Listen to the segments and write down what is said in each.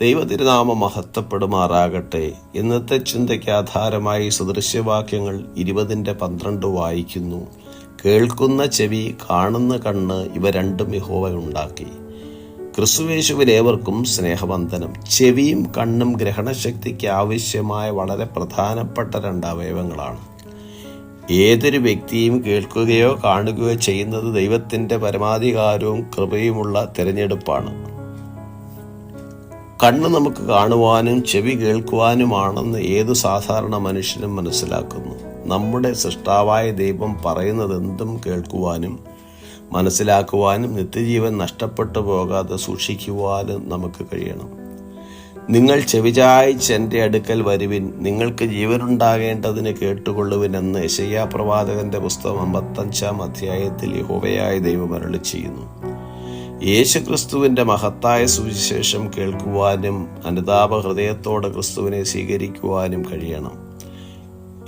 ദൈവതിരുനാമം മഹത്വപ്പെടുമാറാകട്ടെ. ഇന്നത്തെ ചിന്തയ്ക്ക് ആധാരമായി സദൃശ്യവാക്യങ്ങൾ ഇരുപതിന്റെ പന്ത്രണ്ട് വായിക്കുന്നു. കേൾക്കുന്ന ചെവി കാണുന്ന കണ്ണ് ഇവ രണ്ടും യഹോവയുണ്ടാക്കി ഏവർക്കും സ്നേഹവന്ദനം. ചെവിയും കണ്ണും ഗ്രഹണശക്തിക്ക് ആവശ്യമായ വളരെ പ്രധാനപ്പെട്ട രണ്ട് അവയവങ്ങളാണ്. ഏതൊരു വ്യക്തിയും കേൾക്കുകയോ കാണുകയോ ചെയ്യുന്നത് ദൈവത്തിന്റെ പരമാധികാരവും കൃപയുമുള്ള തിരഞ്ഞെടുപ്പാണ്. കണ്ണ് നമുക്ക് കാണുവാനും ചെവി കേൾക്കുവാനുമാണെന്ന് ഏത് സാധാരണ മനുഷ്യനും മനസ്സിലാക്കുന്നു. നമ്മുടെ സൃഷ്ടാവായ ദൈവം പറയുന്നത് എന്തും കേൾക്കുവാനും മനസ്സിലാക്കുവാനും നിത്യജീവൻ നഷ്ടപ്പെട്ടു പോകാതെ സൂക്ഷിക്കുവാനും നമുക്ക് കഴിയണം. നിങ്ങൾ ചെവിചായിച്ച് എന്റെ അടുക്കൽ വരുവിൻ. നിങ്ങൾക്ക് ജീവനുണ്ടാകേണ്ടതിന് കേട്ടുകൊള്ളുവിൻ എന്ന് യശയ്യാ പ്രവാചകന്റെ പുസ്തകം അമ്പത്തഞ്ചാം അധ്യായത്തിൽ യഹോവയായ ദൈവം അരളി ചെയ്യുന്നു യേശുക്രിസ്തുവിന്റെ മഹത്തായ സുവിശേഷം കേൾക്കുവാനും അനുതാപ ഹൃദയത്തോടെ ക്രിസ്തുവിനെ സ്വീകരിക്കുവാനും കഴിയണം.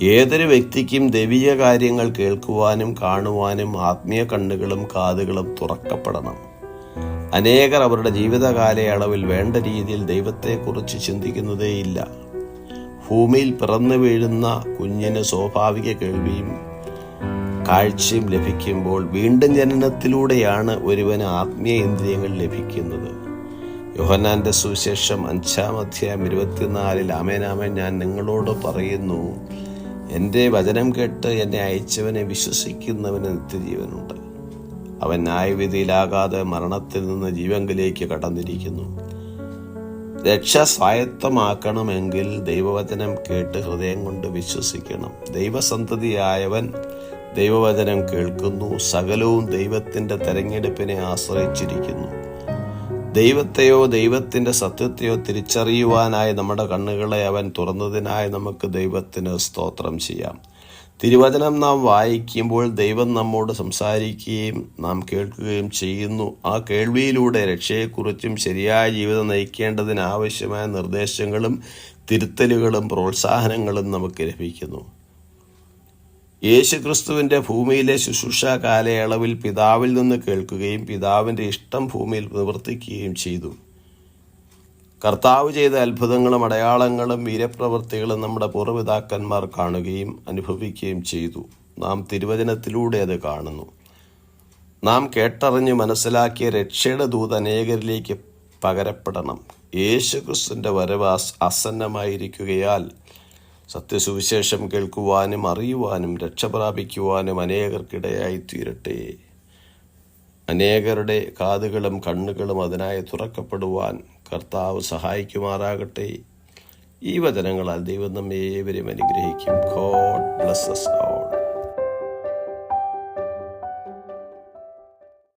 ഏതൊരു വ്യക്തിക്കും ദൈവിക കാര്യങ്ങൾ കേൾക്കുവാനും കാണുവാനും ആത്മീയ കണ്ണുകളും കാതുകളും തുറക്കപ്പെടണം. അനേകർ അവരുടെ ജീവിതകാലയളവിൽ വേണ്ട രീതിയിൽ ദൈവത്തെക്കുറിച്ച് ചിന്തിക്കുന്നതേയില്ല. ഭൂമിയിൽ പിറന്നു വീഴുന്ന കുഞ്ഞിന് സ്വാഭാവിക കേൾവിയും കാഴ്ചയും ലഭിക്കുമ്പോൾ വീണ്ടും ജനനത്തിലൂടെയാണ് ഒരുവന് ആത്മീയ ഇന്ദ്രിയങ്ങൾ ലഭിക്കുന്നത്. യോഹന്നാന്റെ സുവിശേഷം അഞ്ചാം അധ്യായം ഇരുപത്തിനാലിൽ ആമേനാമൻ ഞാൻ നിങ്ങളോട് പറയുന്നു എന്റെ വചനം കേട്ട് എന്നെ അയച്ചവനെ വിശ്വസിക്കുന്നവന് നിത്യജീവനുണ്ട്. അവൻ ന്യായവിധിയിലാകാതെ മരണത്തിൽ നിന്ന് ജീവങ്കിലേക്ക് കടന്നിരിക്കുന്നു. രക്ഷ സ്വായത്തമാക്കണമെങ്കിൽ ദൈവവചനം കേട്ട് ഹൃദയം കൊണ്ട് വിശ്വസിക്കണം. ദൈവസന്തതിയായവൻ ദൈവവചനം കേൾക്കുന്നു. സകലവും ദൈവത്തിന്റെ തെരഞ്ഞെടുപ്പിനെ ആശ്രയിച്ചിരിക്കുന്നു. ദൈവത്തെയോ ദൈവത്തിന്റെ സത്യത്തെയോ തിരിച്ചറിയുവാനായി നമ്മുടെ കണ്ണുകളെ അവൻ തുറന്നതിനായി നമുക്ക് ദൈവത്തിന് സ്തോത്രം ചെയ്യാം. തിരുവചനം നാം വായിക്കുമ്പോൾ ദൈവം നമ്മോട് സംസാരിക്കുകയും നാം കേൾക്കുകയും ചെയ്യുന്നു. ആ കേൾവിയിലൂടെ രക്ഷയെക്കുറിച്ചും ശരിയായ ജീവിതം നയിക്കേണ്ടതിന് ആവശ്യമായ നിർദ്ദേശങ്ങളും തിരുത്തലുകളും പ്രോത്സാഹനങ്ങളും നമുക്ക് ലഭിക്കുന്നു. യേശുക്രിസ്തുവിന്റെ ഭൂമിയിലെ ശുശ്രൂഷ കാലയളവിൽ പിതാവിൽ നിന്ന് കേൾക്കുകയും പിതാവിന്റെ ഇഷ്ടം ഭൂമിയിൽ നിവർത്തിക്കുകയും ചെയ്തു. കർത്താവ് ചെയ്ത അത്ഭുതങ്ങളും അടയാളങ്ങളും വീരപ്രവൃത്തികളും നമ്മുടെ പൂർവപിതാക്കന്മാർ കാണുകയും അനുഭവിക്കുകയും ചെയ്തു. നാം തിരുവചനത്തിലൂടെ അത് കാണുന്നു. നാം കേട്ടറിഞ്ഞ് മനസ്സിലാക്കിയ രക്ഷയുടെ ദൂത് അനേകരിലേക്ക് പകരപ്പെടണം. യേശുക്രിസ്തുവിന്റെ വരവ് അസന്നമായിരിക്കുകയാൽ സത്യസുവിശേഷം കേൾക്കുവാനും അറിയുവാനും രക്ഷ പ്രാപിക്കുവാനും അനേകർക്കിടയായി തീരട്ടെ. അനേകരുടെ കാതുകളും കണ്ണുകളും അതിനായി തുറക്കപ്പെടുവാൻ കർത്താവ് സഹായിക്കുമാറാകട്ടെ. ഈ വചനങ്ങളാൽ ദൈവം നമ്മേവരെയും അനുഗ്രഹിക്കും. God blesses all